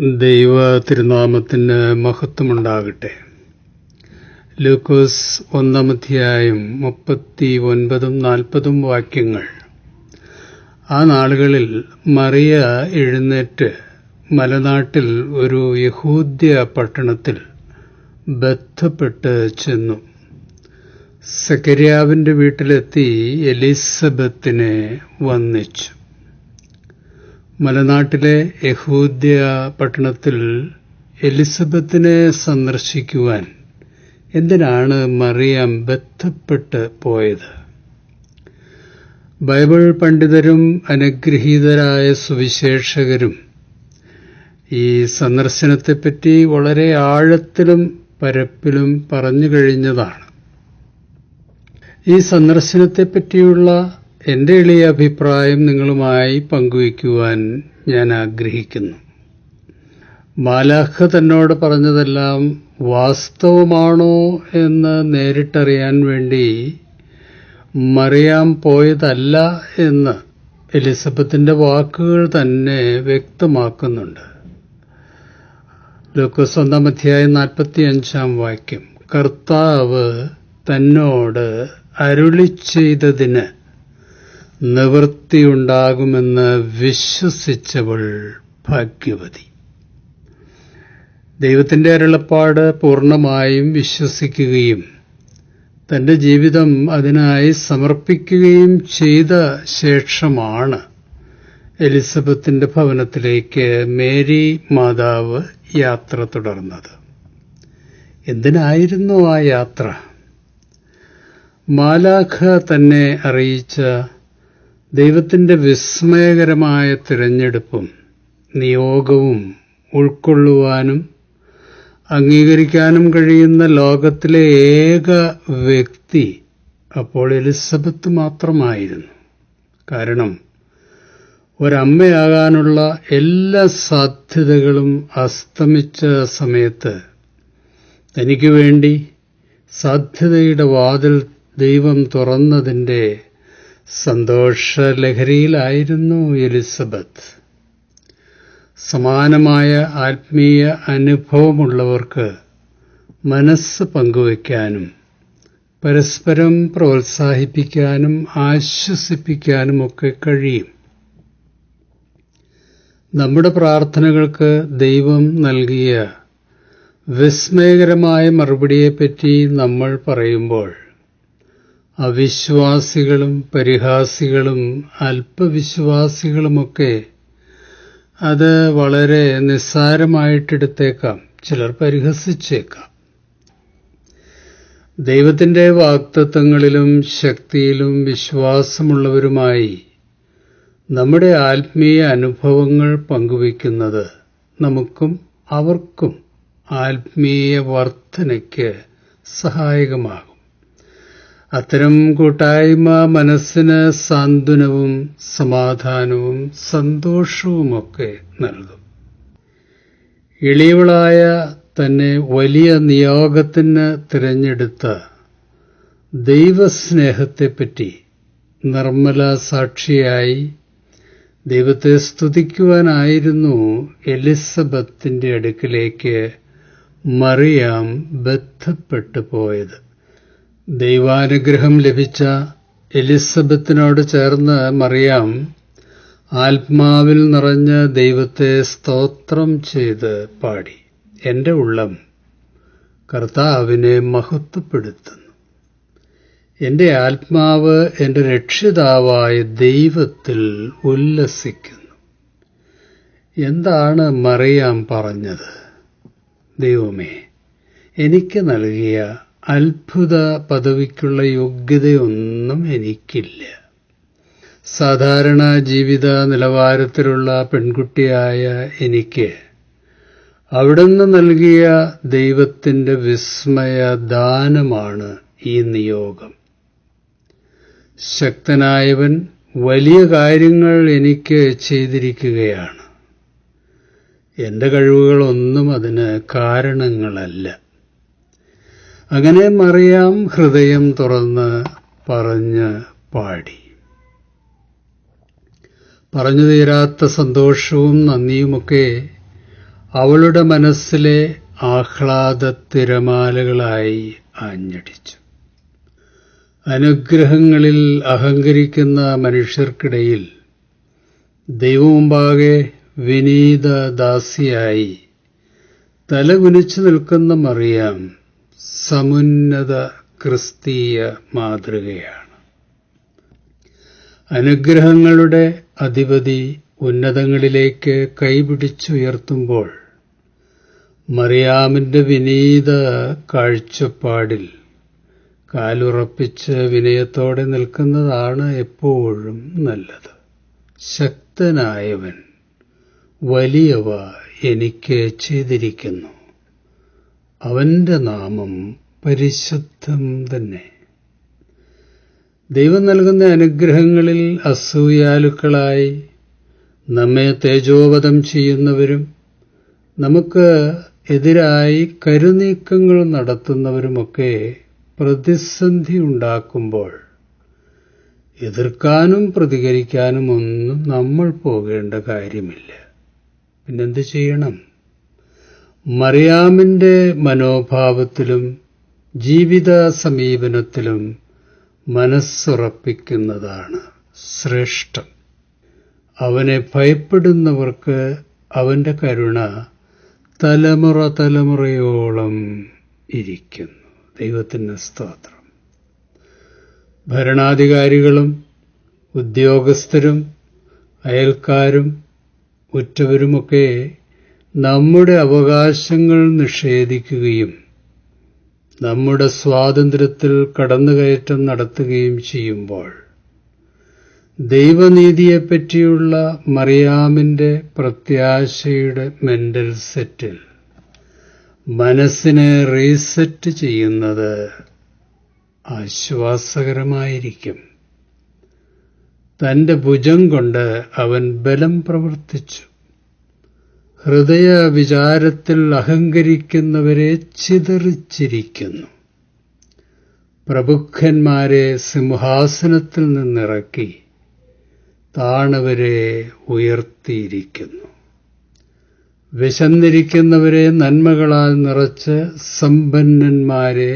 ദൈവ തിരുനാമത്തിന് മഹത്വമുണ്ടാകട്ടെ. ലൂക്കോസ് ഒന്നാമധ്യായം മുപ്പത്തി ഒൻപതും നാൽപ്പതും വാക്യങ്ങൾ. ആ നാളുകളിൽ മറിയ എഴുന്നേറ്റ് മലനാട്ടിൽ ഒരു യഹൂദ്യ പട്ടണത്തിൽ ബന്ധപ്പെട്ട് ചെന്നു. സക്കരിയാവിന്റെ വീട്ടിലെത്തി എലിസബത്തിനെ വന്നിച്ചു മലനാട്ടിലെ യഹൂദ്യ പട്ടണത്തിൽ എലിസബത്തിനെ സന്ദർശിക്കുവാൻ എന്തിനാണ് മറിയം ബന്ധപ്പെട്ട് പോയത്? ബൈബിൾ പണ്ഡിതരും അനുഗ്രഹീതരായ സുവിശേഷകരും ഈ സന്ദർശനത്തെപ്പറ്റി വളരെ ആഴത്തിലും പരപ്പിലും പറഞ്ഞു കഴിഞ്ഞതാണ്. ഈ സന്ദർശനത്തെപ്പറ്റിയുള്ള എന്റെ എളിയ അഭിപ്രായം നിങ്ങളുമായി പങ്കുവയ്ക്കുവാൻ ഞാൻ ആഗ്രഹിക്കുന്നു. മാലാഖ തന്നോട് പറഞ്ഞതെല്ലാം വാസ്തവമാണോ എന്ന് നേരിട്ടറിയാൻ വേണ്ടി മറിയാം പോയതല്ല എന്ന് എലിസബത്തിന്റെ വാക്കുകൾ തന്നെ വ്യക്തമാക്കുന്നുണ്ട്. ലൂക്കോസ് ഒന്നാം അധ്യായം നാൽപ്പത്തി അഞ്ചാം വാക്യം. കർത്താവ് തന്നോട് അരുളി ചെയ്തതിന് നിവൃത്തിയുണ്ടാകുമെന്ന് വിശ്വസിച്ചവൾ ഭാഗ്യവതി. ദൈവത്തിന്റെ അരുളപ്പാട് പൂർണമായും വിശ്വസിക്കുകയും തന്റെ ജീവിതം അതിനായി സമർപ്പിക്കുകയും ചെയ്ത ശേഷമാണ് എലിസബത്തിന്റെ ഭവനത്തിലേക്ക് മേരി മാതാവ് യാത്ര തുടർന്നത്. എന്തിനായിരുന്നു ആ യാത്ര? മാലാഖ തന്നെ അറിയിച്ച ദൈവത്തിന്റെ വിസ്മയകരമായ തിരഞ്ഞെടുപ്പും നിയോഗവും ഉൾക്കൊള്ളുവാനും അംഗീകരിക്കാനും കഴിയുന്ന ലോകത്തിലെ ഏക വ്യക്തി അപ്പോൾ എലിസബത്ത് മാത്രമായിരുന്നു. കാരണം ഒരമ്മയാകാനുള്ള എല്ലാ സാധ്യതകളും അസ്തമിച്ച സമയത്ത് തനിക്ക് വേണ്ടി സാധ്യതയുടെ വാതിൽ ദൈവം തുറന്നതിന്റെ സന്തോഷലഹരിയിലായിരുന്നു എലിസബത്ത്. സമാനമായ ആത്മീയ അനുഭവമുള്ളവർക്ക് മനസ്സ് പങ്കുവയ്ക്കാനും പരസ്പരം പ്രോത്സാഹിപ്പിക്കാനും ആശ്വസിപ്പിക്കാനുമൊക്കെ കഴിയും. നമ്മുടെ പ്രാർത്ഥനകൾക്ക് ദൈവം നൽകിയ വിസ്മയകരമായ മറുപടിയെപ്പറ്റി നമ്മൾ പറയുമ്പോൾ അവിശ്വാസികളും പരിഹാസികളും അല്പവിശ്വാസികളുമൊക്കെ അത് വളരെ നിസ്സാരമായിട്ടെടുത്തേക്കാം. ചിലർ പരിഹസിച്ചേക്കാം. ദൈവത്തിന്റെ വാക്തത്വങ്ങളിലും ശക്തിയിലും വിശ്വാസമുള്ളവരുമായി നമ്മുടെ ആത്മീയ അനുഭവങ്ങൾ പങ്കുവയ്ക്കുന്നത് നമുക്കും അവർക്കും ആത്മീയ വർധനയ്ക്ക് സഹായകമാകും. അത്തരം കൂട്ടായ്മ മനസ്സിന് സാന്ത്വനവും സമാധാനവും സന്തോഷവുമൊക്കെ നൽകും. എളിയവളായ തന്നെ വലിയ നിയോഗത്തിന് തിരഞ്ഞെടുത്ത ദൈവസ്നേഹത്തെപ്പറ്റി നിർമ്മല സാക്ഷിയായി ദൈവത്തെ സ്തുതിക്കുവാനായിരുന്നു എലിസബത്തിന്റെ അടുക്കിലേക്ക് മറിയാം ബന്ധപ്പെട്ടു പോയത്. ദൈവാനുഗ്രഹം ലഭിച്ച എലിസബത്തിനോട് ചേർന്ന് മറിയാം ആത്മാവിൽ നിറഞ്ഞ് ദൈവത്തെ സ്തോത്രം ചെയ്ത് പാടി. എന്റെ ഉള്ളം കർത്താവിനെ മഹത്വപ്പെടുത്തുന്നു. എന്റെ ആത്മാവ് എന്റെ രക്ഷിതാവായ ദൈവത്തിൽ ഉല്ലസിക്കുന്നു. എന്താണ് മറിയാം പറഞ്ഞത്? ദൈവമേ എനിക്ക് നൽകിയ അത്ഭുത പദവിക്കുള്ള യോഗ്യതയൊന്നും എനിക്കില്ല. സാധാരണ ജീവിത നിലവാരത്തിലുള്ള പെൺകുട്ടിയായ എനിക്ക് അവിടുന്ന് നൽകിയ ദൈവത്തിന്റെ വിസ്മയ ദാനമാണ് ഈ നിയോഗം. ശക്തനായവൻ വലിയ കാര്യങ്ങൾ എനിക്ക് ചെയ്തിരിക്കുകയാണ്. എന്റെ കഴിവുകളൊന്നും അതിന് കാരണങ്ങളല്ല. അങ്ങനെ മറിയാം ഹൃദയം തുറന്ന് പറഞ്ഞ് പാടി. പറഞ്ഞു തീരാത്ത സന്തോഷവും നന്ദിയുമൊക്കെ അവളുടെ മനസ്സിലെ ആഹ്ലാദ തിരമാലകളായി ആഞ്ഞടിച്ചു. അനുഗ്രഹങ്ങളിൽ അഹങ്കരിക്കുന്ന മനുഷ്യർക്കിടയിൽ ദൈവമുമ്പാകെ വിനീത ദാസിയായി തലകുനിച്ചു നിൽക്കുന്ന മറിയാം സമുന്നത ക്രിസ്തീയ മാതൃകയാണ്. അനുഗ്രഹങ്ങളുടെ അധിപതി ഉന്നതങ്ങളിലേക്ക് കൈപിടിച്ചുയർത്തുമ്പോൾ മറിയാമിന്റെ വിനീത കാഴ്ചപ്പാടിൽ കാലുറപ്പിച്ച് വിനയത്തോടെ നിൽക്കുന്നതാണ് എപ്പോഴും നല്ലത്. ശക്തനായവൻ വലിയവ എനിക്ക് ചെയ്തിരിക്കുന്നു. അവന്റെ നാമം പരിശുദ്ധം തന്നെ. ദൈവം നൽകുന്ന അനുഗ്രഹങ്ങളിൽ അസൂയാലുക്കളായി നമ്മെ തേജോവധം ചെയ്യുന്നവരും നമുക്ക് എതിരായി കരുനീക്കങ്ങൾ നടത്തുന്നവരുമൊക്കെ പ്രതിസന്ധി ഉണ്ടാക്കുമ്പോൾ എതിർക്കാനും പ്രതികരിക്കാനും ഒന്നും നമ്മൾ പോകേണ്ട കാര്യമില്ല. പിന്നെന്ത് ചെയ്യണം? മറിയാമിന്റെ മനോഭാവത്തിലും ജീവിത സമീപനത്തിലും മനസ്സുറപ്പിക്കുന്നതാണ് ശ്രേഷ്ഠം. അവനെ ഭയപ്പെടുന്നവർക്ക് അവന്റെ കരുണ തലമുറ തലമുറയോളം ഇരിക്കുന്നു. ദൈവത്തിന് സ്തോത്രം. ഭരണാധികാരികളും ഉദ്യോഗസ്ഥരും അയൽക്കാരും ഉറ്റവരുമൊക്കെ നമ്മുടെ അവകാശങ്ങൾ നിഷേധിക്കുകയും നമ്മുടെ സ്വാതന്ത്ര്യത്തിൽ കടന്നുകയറ്റം നടത്തുകയും ചെയ്യുമ്പോൾ ദൈവനീതിയെപ്പറ്റിയുള്ള മറിയാമിന്റെ പ്രത്യാശയുടെ മെന്റൽ സെറ്റിൽ മനസ്സിനെ റീസെറ്റ് ചെയ്യുന്നത് ആശ്വാസകരമായിരിക്കും. തന്റെ ഭുജം കൊണ്ട് അവൻ ബലം പ്രവർത്തിച്ചു. ഹൃദയ വിചാരത്തിൽ അഹങ്കരിക്കുന്നവരെ ചിതറിച്ചിരിക്കുന്നു. പ്രഭുക്കന്മാരെ സിംഹാസനത്തിൽ നിന്നിറക്കി താണവരെ ഉയർത്തിയിരിക്കുന്നു. വിശന്നിരിക്കുന്നവരെ നന്മകളാൽ നിറച്ച് സമ്പന്നന്മാരെ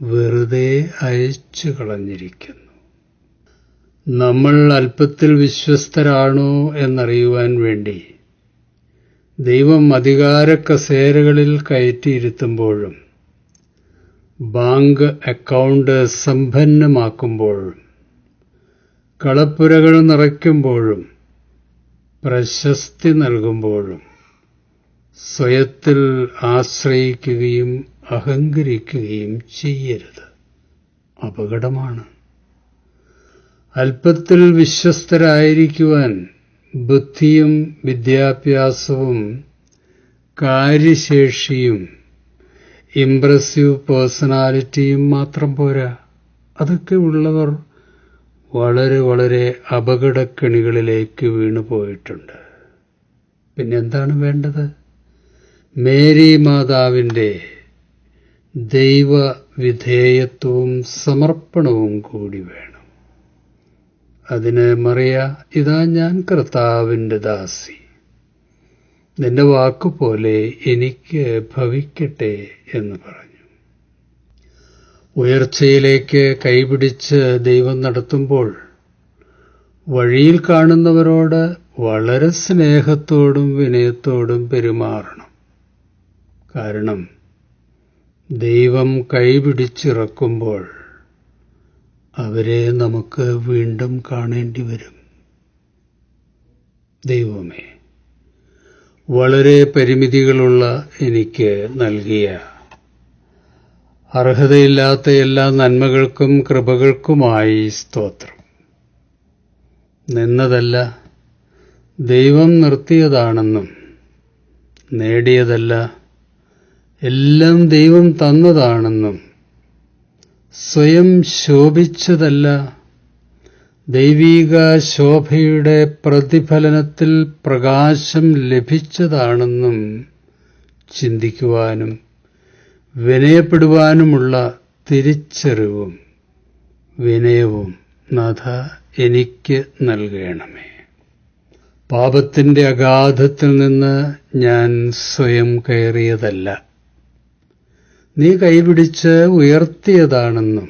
വെറുതെ അയച്ചു കളഞ്ഞിരിക്കുന്നു നമ്മൾ അല്പത്തിൽ വിശ്വസ്തരാണോ എന്നറിയുവാൻ വേണ്ടി ദൈവം അധികാര കസേരകളിൽ കയറ്റിയിരുത്തുമ്പോഴും ബാങ്ക് അക്കൗണ്ട് സമ്പന്നമാക്കുമ്പോഴും കളപ്പുരകൾ നിറയ്ക്കുമ്പോഴും പ്രശസ്തി നൽകുമ്പോഴും സ്വയത്തിൽ ആശ്രയിക്കുകയും അഹങ്കരിക്കുകയും ചെയ്യരുത്. അപകടമാണ്. അല്പത്തിൽ വിശ്വസ്തരായിരിക്കുവാൻ ബുദ്ധിയും വിദ്യാഭ്യാസവും കാര്യശേഷിയും ഇംപ്രസീവ് പേഴ്സണാലിറ്റിയും മാത്രം പോരാ. അതൊക്കെ ഉള്ളവർ വളരെ വളരെ അപകടക്കെണികളിലേക്ക് വീണു പോയിട്ടുണ്ട്. പിന്നെന്താണ് വേണ്ടത്? മേരി മാതാവിന്റെ ദൈവവിധേയത്വവും സമർപ്പണവും കൂടി വേണം. അതിന് മറിയ ഇതാ ഞാൻ കർത്താവിന്റെ ദാസി. നിന്റെ വാക്കുപോലെ എനിക്ക് ഭവിക്കട്ടെ എന്ന് പറഞ്ഞു. ഉയർച്ചയിലേക്ക് കൈപിടിച്ച് ദൈവം നടത്തുമ്പോൾ വഴിയിൽ കാണുന്നവരോട് വളരെ സ്നേഹത്തോടും വിനയത്തോടും പെരുമാറണം. കാരണം ദൈവം കൈപിടിച്ചിറക്കുമ്പോൾ അവരെ നമുക്ക് വീണ്ടും കാണേണ്ടി വരും. ദൈവമേ വളരെ പരിമിതികളുള്ള എനിക്ക് നൽകിയ അർഹതയില്ലാത്ത എല്ലാ നന്മകൾക്കും കൃപകൾക്കുമായി സ്തോത്രം. നിന്നതല്ല ദൈവം നിർത്തിയതാണെന്നും നേടിയതല്ല എല്ലാം ദൈവം തന്നതാണെന്നും സ്വയം ശോഭിച്ചതല്ല. ദൈവീക ശോഭയുടെ പ്രതിഫലനത്തിൽ പ്രകാശം ലഭിച്ചതാണെന്നും ചിന്തിക്കുവാനും വിനയപ്പെടുവാനുമുള്ള തിരിച്ചറിവും വിനയവും നാഥ എനിക്ക് നൽകണമേ. പാപത്തിന്റെ അഗാധത്തിൽ നിന്ന് ഞാൻ സ്വയം കയറിയതല്ല. നീ കൈപിടിച്ച് ഉയർത്തിയതാണെന്നും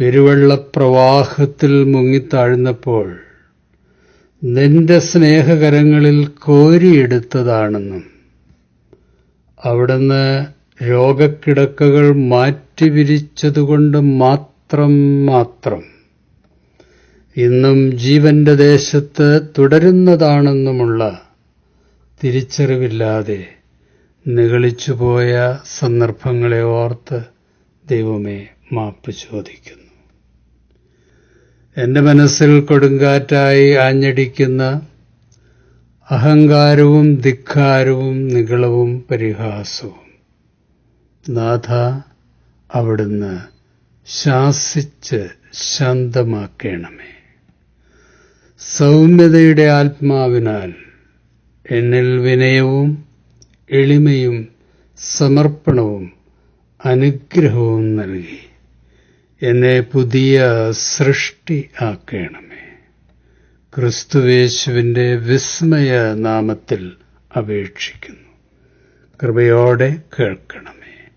പെരുവെള്ളപ്രവാഹത്തിൽ മുങ്ങിത്താഴ്ന്നപ്പോൾ നിന്റെ സ്നേഹകരങ്ങളിൽ കോരിയെടുത്തതാണെന്നും അവിടുന്ന് രോഗക്കിടക്കകൾ മാറ്റിവിരിച്ചതുകൊണ്ട് മാത്രം മാത്രം ഇന്നും ജീവന്റെ ദേശത്ത് തുടരുന്നതാണെന്നുമുള്ള തിരിച്ചറിവില്ലാതെ നിഗളിച്ചുപോയ സന്ദർഭങ്ങളെ ഓർത്ത് ദൈവമേ മാപ്പ് ചോദിക്കുന്നു. എന്റെ മനസ്സിൽ കൊടുങ്കാറ്റായി ആഞ്ഞടിക്കുന്ന അഹങ്കാരവും ധിക്കാരവും നികളവും പരിഹാസവും നാഥ അവിടുന്ന് ശാസിച്ച് ശാന്തമാക്കണമേ. സൗമ്യതയുടെ ആത്മാവിനാൽ എന്നിൽ വിനയവും എളിമയും സമർപ്പണവും അനുഗ്രഹവും നൽകി. എന്നെ പുതിയ സൃഷ്ടി ആക്കണമേ. ക്രിസ്തുവേശുവിന്റെ വിസ്മയ നാമത്തിൽ അപേക്ഷിക്കുന്നു. കൃപയോടെ കേൾക്കണമേ.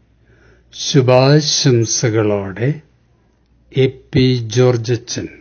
ശുഭാശംസകളോടെ എ പി ജോർജച്ചൻ.